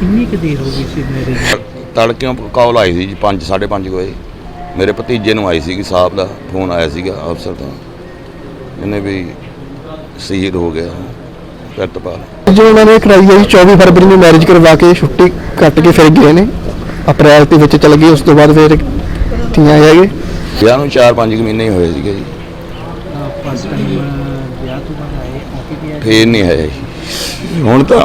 ਕਿੰਨੀ ਕੁ ਦੇਰ ਹੋ ਗਈ ਸੀ ਮੇਰੇ ਤੜਕਿਓਂ ਕਾਲ ਆਈ ਸੀ ਜੀ 5 5:30 ਵਜੇ। ਮੇਰੇ ਭਤੀਜੇ ਨੂੰ ਆਈ ਸੀਗੀ ਸਾਹਿਬ ਦਾ ਫੋਨ ਆਇਆ ਸੀਗਾ ਅਫਸਰ ਤੋਂ। ਇਹਨੇ ਵੀ ਸ਼ਹੀਦ ਹੋ ਗਿਆ ਪ੍ਰਿਤਪਾਲ ਜੋ ਉਹਨਾਂ ਨੇ ਕਰਾਈ ਹੈ ਜੀ 24 ਫਰਵਰੀ ਨੂੰ ਮੈਰਿਜ ਕਰਵਾ ਕੇ ਛੁੱਟੀ ਕੱਟ ਕੇ ਫਿਰ ਗਏ ਨੇ। ਅਪ੍ਰੈਲ ਦੇ ਵਿੱਚ ਚਲ ਗਏ ਉਸ ਤੋਂ ਬਾਅਦ ਫਿਰ ਤੀਆਂ ਹੈਗੇ। ਵਿਆਹ ਨੂੰ 4-5 ਮਹੀਨੇ ਹੀ ਹੋਏ ਸੀਗੇ ਜੀ। ਫਸਟ ਟਾਈਮ ਵਿਆਹ ਤੋਂ ਬਾਅਦ ਆਏ ਫੇਰ ਨਹੀਂ ਹੈ ਜੀ ਹੁਣ ਤਾਂ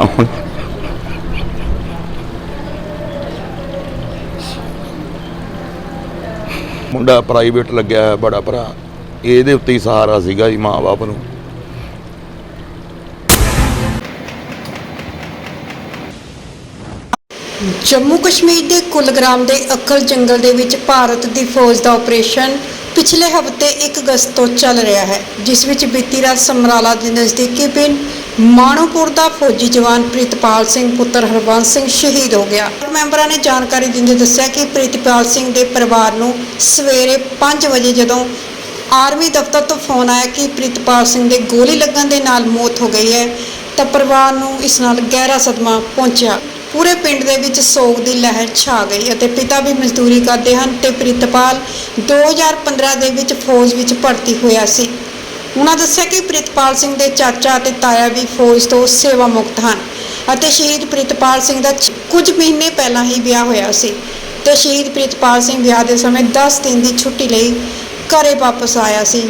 ਮੁੰਡਾ ਪ੍ਰਾਈਵੇਟ ਲੱਗਿਆ ਹੋਇਆ ਬੜਾ ਭਰਾ। ਇਹਦੇ ਉੱਤੇ ਹੀ ਸਹਾਰਾ ਸੀਗਾ ਜੀ ਮਾਂ-ਬਾਪ ਨੂੰ। ਜੰਮੂ ਕਸ਼ਮੀਰ ਦੇ ਕੁਲਗ੍ਰਾਮ ਦੇ ਅਕਲ ਜੰਗਲ ਦੇ ਵਿੱਚ ਭਾਰਤ ਦੀ ਫੌਜ ਦਾ ਆਪਰੇਸ਼ਨ ਪਿਛਲੇ ਹਫ਼ਤੇ 1 ਅਗਸਤ ਤੋਂ ਚੱਲ ਰਿਹਾ ਹੈ, ਜਿਸ ਵਿੱਚ ਬੀਤੀ ਰਾਤ ਸਮਰਾਲਾ ਦੇ ਨਜ਼ਦੀਕੀ ਪਿੰਡ ਮਾਣੋਪੁਰ ਦਾ ਫੌਜੀ ਜਵਾਨ ਪ੍ਰਿਤਪਾਲ ਸਿੰਘ ਪੁੱਤਰ ਹਰਬੰਸ ਸਿੰਘ ਸ਼ਹੀਦ ਹੋ ਗਿਆ। ਮੈਂਬਰਾਂ ਨੇ ਜਾਣਕਾਰੀ ਦਿੰਦੇ ਦੱਸਿਆ ਕਿ ਪ੍ਰਿਤਪਾਲ ਸਿੰਘ ਦੇ ਪਰਿਵਾਰ ਨੂੰ ਸਵੇਰੇ 5 ਵਜੇ ਜਦੋਂ ਆਰਮੀ ਦਫ਼ਤਰ ਤੋਂ ਫੋਨ ਆਇਆ ਕਿ ਪ੍ਰਿਤਪਾਲ ਸਿੰਘ ਦੇ ਗੋਲੀ ਲੱਗਣ ਦੇ ਨਾਲ ਮੌਤ ਹੋ ਗਈ ਹੈ, ਤਾਂ ਪਰਿਵਾਰ ਨੂੰ ਇਸ ਨਾਲ ਗਹਿਰਾ ਸਦਮਾ ਪਹੁੰਚਿਆ। ਪੂਰੇ ਪਿੰਡ ਦੇ ਵਿੱਚ ਸੋਗ ਦੀ ਲਹਿਰ ਛਾ ਗਈ ਅਤੇ ਪਿਤਾ ਵੀ ਮਜ਼ਦੂਰੀ ਕਰਦੇ ਹਨ ਤੇ ਪ੍ਰਿਤਪਾਲ 2015 ਦੇ ਵਿੱਚ ਫੌਜ ਵਿੱਚ ਭਰਤੀ ਹੋਇਆ ਸੀ। ਉਹਨਾਂ ਦੱਸਿਆ ਕਿ ਪ੍ਰਿਤਪਾਲ ਸਿੰਘ ਦੇ ਚਾਚਾ ਅਤੇ ਤਾਇਆ ਵੀ ਫੌਜ ਤੋਂ ਸੇਵਾ ਮੁਕਤ ਹਨ ਅਤੇ ਸ਼ਹੀਦ ਪ੍ਰਿਤਪਾਲ ਸਿੰਘ ਦਾ ਕੁਝ ਮਹੀਨੇ ਪਹਿਲਾਂ ਹੀ ਵਿਆਹ ਹੋਇਆ ਸੀ ਤੇ ਸ਼ਹੀਦ ਪ੍ਰਿਤਪਾਲ ਸਿੰਘ ਵਿਆਹ ਦੇ ਸਮੇਂ 10 ਦਿਨ ਦੀ ਛੁੱਟੀ ਲਈ ਘਰੇ ਵਾਪਸ ਆਇਆ ਸੀ।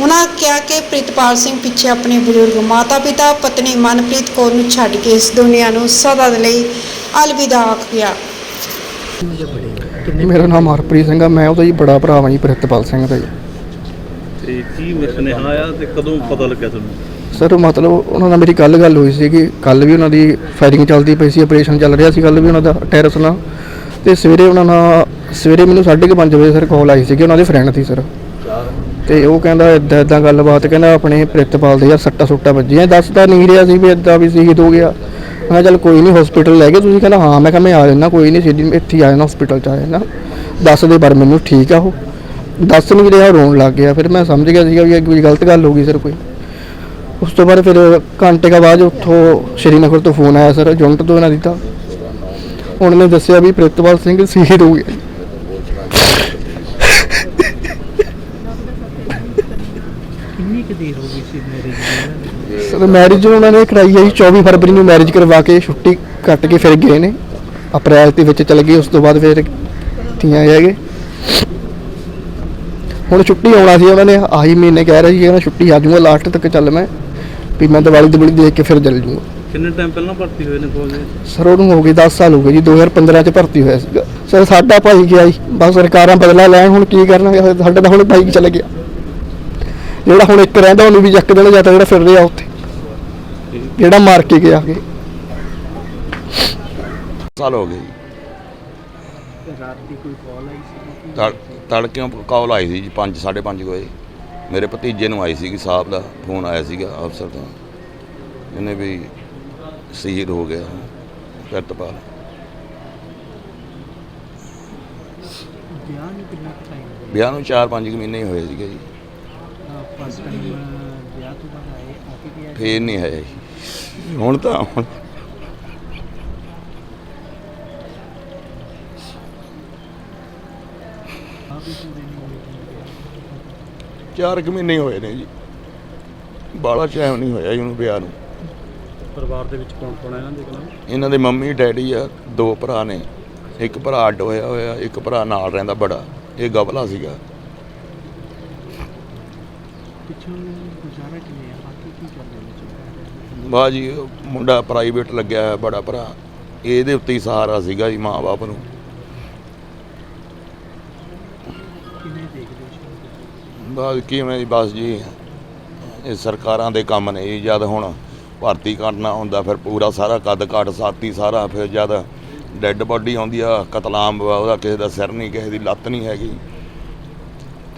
ਉਹਨਾਂ ਕਿਹਾ ਕਿ ਪ੍ਰਿਤਪਾਲ ਸਿੰਘ ਪਿੱਛੇ ਆਪਣੇ ਬਜ਼ੁਰਗ ਮਾਤਾ-ਪਿਤਾ ਪਤਨੀ ਮਨਪ੍ਰੀਤ ਕੌਰ ਨੂੰ ਛੱਡ ਕੇ ਇਸ ਦੁਨੀਆ ਨੂੰ ਸਦਾ ਦੇ ਲਈ ਅਲਵਿਦਾ ਆਖ ਗਿਆ। ਮੇਰਾ ਨਾਮ ਹਰਪ੍ਰੀਤ ਸਿੰਘ ਆ ਮੈਂ ਉਹਦਾ ਜੀ ਬੜਾ ਭਰਾ ਵਾਂ ਜੀ ਪ੍ਰਿਤਪਾਲ ਸਿੰਘ ਦਾ ਜੀ। ਤੇ ਕੀ ਸੁਨੇਹਾ ਆਇਆ ਤੇ ਕਦੋਂ ਪਤਾ ਲੱਗਿਆ ਤੁਹਾਨੂੰ? ਸਰ ਮਤਲਬ ਉਹਨਾਂ ਨਾਲ ਮੇਰੀ ਕੱਲ ਗੱਲ ਹੋਈ ਸੀ ਕਿ ਕੱਲ ਵੀ ਉਹਨਾਂ ਦੀ ਫਾਇਰਿੰਗ ਚੱਲਦੀ ਪਈ ਸੀ ਆਪਰੇਸ਼ਨ ਚੱਲ ਰਿਹਾ ਸੀ ਕੱਲ ਵੀ ਉਹਨਾਂ ਦਾ ਟੈਰਸ ਨਾਲ। ਤੇ ਸਵੇਰੇ ਉਹਨਾਂ ਨਾਲ ਸਵੇਰੇ ਮੈਨੂੰ 5:30 ਵਜੇ ਸਰ ਕਾਲ ਆਈ ਸੀ ਕਿ ਉਹਨਾਂ ਦੇ ਫਰੈਂਡ ਸੀ ਸਰ। ਤੇ ਉਹ ਕਹਿੰਦਾ ਇਦਾਂ ਇਦਾਂ ਗੱਲਬਾਤ, ਕਹਿੰਦਾ ਆਪਣੇ ਪ੍ਰਿਤਪਾਲ ਦੇ ਯਾਰ ਸੱਟਾ ਸੁੱਟਾ ਵੱਜੀਆਂ ਦੱਸਦਾ ਨਹੀਂ ਰਿਹਾ ਸੀ ਵੀ ਇਦਾਂ ਵੀ ਸ਼ਹੀਦ ਹੋ ਗਿਆ। ਮੈਂ ਕਿਹਾ ਚੱਲ ਕੋਈ ਨਹੀਂ ਹਸਪੀਟਲ ਲੈ ਗਏ ਤੁਸੀਂ, ਕਹਿੰਦਾ ਹਾਂ, ਮੈਂ ਕਿਹਾ ਮੈਂ ਆ ਜਾਣਾ ਕੋਈ ਨਹੀਂ ਸਿੱਧੀ ਇੱਥੇ ਹੀ ਆ ਜਾਣਾ ਹਸਪੀਟਲ ਚ ਆ ਜਾਣਾ ਦੱਸ ਦੇ ਪਰ ਮੈਨੂੰ ਠੀਕ ਆ ਉਹ। ਦੱਸ ਨਹੀਂ ਰਿਹਾ, ਰੋਣ ਲੱਗ ਗਿਆ। ਫਿਰ ਮੈਂ ਸਮਝ ਗਿਆ ਸੀਗਾ ਵੀ ਇਹ ਕੋਈ ਗਲਤ ਗੱਲ ਹੋ ਗਈ ਸਰ, ਕੋਈ। ਉਸ ਤੋਂ ਬਾਅਦ ਫਿਰ ਘੰਟੇ ਕਾ ਬਾਅਦ ਉੱਥੋਂ ਸ਼੍ਰੀਨਗਰ ਤੋਂ ਫੋਨ ਆਇਆ ਸਰ, ਜੁੰਟ ਤੋਂ ਇਹਨਾਂ ਦੀ ਤਾਂ। ਉਹਨਾਂ ਨੇ ਦੱਸਿਆ ਵੀ ਪ੍ਰਿਤਪਾਲ ਸਿੰਘ ਸ਼ਹੀਦ ਹੋ ਗਿਆ। ਕਿੰਨੀ ਕੁ ਦੇਰ ਹੋ ਗਈ ਸੀ ਮੇਰੇ ਸਰ ਮੈਰਿਜ ਉਹਨਾਂ ਨੇ ਕਰਾਈ ਹੈ ਜੀ 24 ਫਰਵਰੀ ਨੂੰ ਮੈਰਿਜ ਕਰਵਾ ਕੇ ਛੁੱਟੀ ਕੱਟ ਕੇ ਫਿਰ ਗਏ ਨੇ। ਅਪ੍ਰੈਲ ਦੇ ਵਿੱਚ ਚਲ ਗਏ ਉਸ ਤੋਂ ਬਾਅਦ ਫਿਰ ਤੀਆਂ ਹੈਗੇ ਹੁਣ ਛੁੱਟੀ ਆਉਣਾ ਸੀ ਉਹਨਾਂ ਨੇ ਆਹੀ ਮਹੀਨੇ ਕਹਿ ਰਹੇ ਸੀ ਕਿ ਮੈਂ ਛੁੱਟੀ ਆ ਜਾਊਂਗਾ ਲਾਸਟ ਤੱਕ ਚੱਲ ਮੈਂ ਵੀ ਮੈਂ ਦੀਵਾਲੀ ਦੀਵਾਲੀ ਦੇਖ ਕੇ ਫਿਰ ਚੱਲ ਜਾਊਂਗਾ। ਕਿੰਨੇ ਟਾਈਮ ਪਹਿਲਾਂ ਭਰਤੀ ਹੋਏ ਨੇ ਫੌਜ ਵਿੱਚ? ਸਰ ਉਹਨੂੰ ਹੋ ਗਏ 10 ਸਾਲ ਹੋ ਗਏ ਜੀ 2015 ਚ ਭਰਤੀ ਹੋਇਆ ਸੀਗਾ। ਸਰ ਸਾਡਾ ਭਾਈ ਗਿਆ ਜੀ ਬਸ ਸਰਕਾਰਾਂ ਬਦਲਾ ਲੈਣ ਹੁਣ ਕੀ ਕਰਨਾ ਸਾਡਾ ਤਾਂ ਹੁਣ ਭਾਈ ਚਲੇ ਗਿਆ। ਜਿਹੜਾ ਹੁਣ ਇੱਕ ਰਹਿੰਦਾ ਉਹਨੂੰ ਵੀ ਚੱਕ ਦੇਣਾ ਜਾਂਦਾ ਜਿਹੜਾ ਫਿਰ ਰਿਹਾ ਉੱਥੇ। ਜਿਹੜਾ ਮਾਰ ਕੇ ਗਿਆ ਕੇ ਸਾਲ ਹੋ ਗਏ ਜੀ। ਰਾਤ ਦੀ ਕੋਈ ਕਾਲ ਆਈ ਸੀ ਤੜ- ਤੜਕਿਓਂ ਕਾਲ ਆਈ ਸੀ ਜੀ 5 5:30 ਵਜੇ। ਮੇਰੇ ਭਤੀਜੇ ਨੂੰ ਆਈ ਸੀਗੀ ਸਾਹਿਬ ਦਾ ਫੋਨ ਆਇਆ ਸੀਗਾ ਅਫਸਰ ਤੋਂ। ਇਹਨੇ ਵੀ ਸ਼ਹੀਦ ਹੋ ਗਿਆ ਪ੍ਰਿਤਪਾਲ। ਵਿਆਹ ਨੂੰ ਕਿੰਨਾ ਟਾਈਮ ਵਿਆਹ ਨੂੰ 4-5 ਮਹੀਨੇ ਹੋਏ ਸੀਗੇ ਜੀ। ਫਸਟ ਟਾਈਮ ਵਿਆਹ ਤੋਂ ਬਾਅਦ ਆਏ ਆ ਕੇ ਗਿਆ ਫੇਰ ਨਹੀਂ ਹੈ ਜੀ। ਹੁਣ ਤਾਂ ਹੁਣ ਆ ਵੀ ਪੂਰੇ ਨਹੀਂ ਹੋਏ ਚਾਰ ਕੁ ਮਹੀਨੇ ਹੀ ਹੋਏ ਨੇ ਜੀ। ਬਾਲਾ ਟਾਈਮ ਨਹੀਂ ਹੋਇਆ ਜੀ ਉਹਨੂੰ ਵਿਆਹ ਨੂੰ। ਪਰਿਵਾਰ ਦੇ ਵਿੱਚ ਕੌਣ ਕੌਣ ਹੈ ਇਹਨਾਂ ਦੇ ਕੋਲ ਇਹਨਾਂ ਦੇ ਮੰਮੀ ਡੈਡੀ ਆ ਦੋ ਭਰਾ ਨੇ। ਇੱਕ ਭਰਾ ਅੱਡ ਹੋਇਆ ਹੋਇਆ ਇੱਕ ਭਰਾ ਨਾਲ ਰਹਿੰਦਾ ਬੜਾ। ਇਹ ਗਵਲਾ ਸੀਗਾ। ਪਿੱਛੋਂ ਗੁਜ਼ਾਰਾ ਕਿਵੇਂ ਆ? ਬਾਕੀ ਕੀ ਕਰਦੇ ਨੇ ਬਾਜੀ ਜੀ ਮੁੰਡਾ ਪ੍ਰਾਈਵੇਟ ਲੱਗਿਆ ਹੋਇਆ ਬੜਾ ਭਰਾ। ਇਹਦੇ ਉੱਤੇ ਹੀ ਸਹਾਰਾ ਸੀਗਾ ਜੀ ਮਾਂ-ਬਾਪ ਨੂੰ। ਹੋ ਬਸ ਕਿਵੇਂ ਜੀ ਬਸ ਜੀ। ਇਹ ਸਰਕਾਰਾਂ ਦੇ ਕੰਮ ਨੇ ਜੀ ਜਦ ਹੁਣ ਭਰਤੀ ਕਰਨਾ ਹੁੰਦਾ ਫਿਰ ਪੂਰਾ ਸਾਰਾ ਕੱਦ ਕਾਠ ਸਾਥੀ ਸਾਰਾ ਫਿਰ ਜਦ ਡੈੱਡ ਬਾਡੀ ਆਉਂਦੀ ਆ ਕਤਲਾਮ ਉਹਦਾ ਕਿਸੇ ਦਾ ਸਿਰ ਨਹੀਂ ਕਿਸੇ ਦੀ ਲੱਤ ਨਹੀਂ ਹੈਗੀ।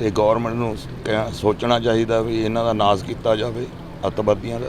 ਤੇ ਗਵਰਨਮੈਂਟ ਨੂੰ ਕਹਿ- ਸੋਚਣਾ ਚਾਹੀਦਾ ਵੀ ਇਹਨਾਂ ਦਾ ਨਾਸ ਕੀਤਾ ਜਾਵੇ ਅੱਤਵਾਦੀਆਂ ਦਾ।